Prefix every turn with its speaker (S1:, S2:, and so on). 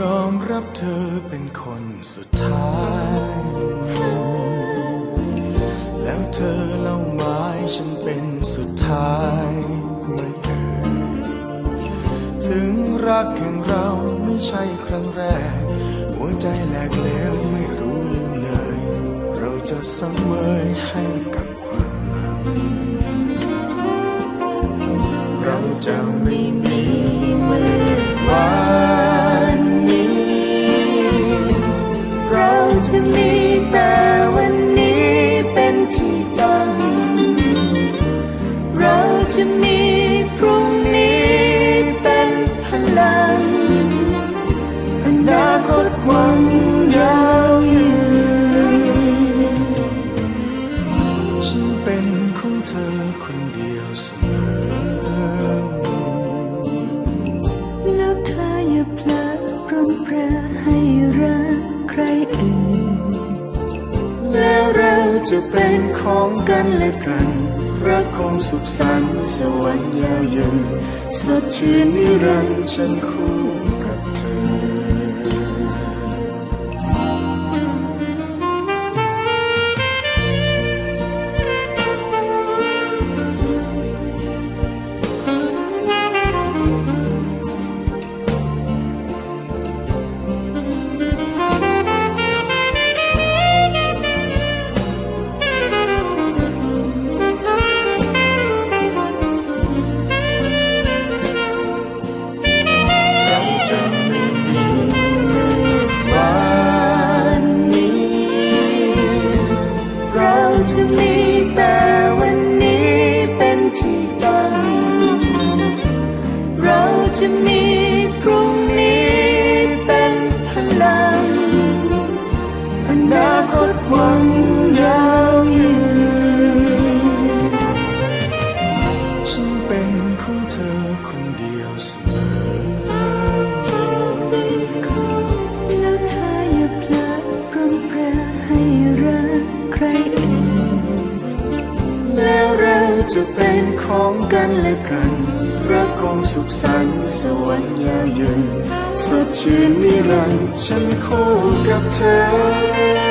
S1: ยอมรับเธอเป็นคนสุดท้าย แล้วเธอเล่าหมายฉันเป็นสุดท้ายไม่เคยถึงรักแห่งเราไม่ใช่ครั้งแรก หัวใจแหลกแล้วไม่รู้ลืมเลย เราจะสังเมยให้กับความหลัง เราจะไม่
S2: จะมีแต่วันนี้เป็นที่ตั้ง เราจะมีพรุ่งนี้เป็นพลังอนาคตหวังยาวยืน
S1: ฉันเป็นของเธอคนเดียวเสมอ
S2: แล้วเธออย่าเพลอปรนแปรให้รักใครอื่น จะเป็นของกันและกัน
S1: รักคงสุขสันต์สวรรค์ยาวยืนสดชื่นนิรันดร์ฉันคู่ เราจะมี
S2: แต่วันนี้เป็นที่ตั้งเราจะมีพรุ่งนี้เป็นพลังอนาคตหวังยาวยืน
S1: ฉันเป็นของเธอคนเดียวเสมอ จะเป็นของกันและกันรักคงสุขสันต์สวรรค์ยาวยืนสดชื่นนิรันดร์ฉันคู่กับเธอ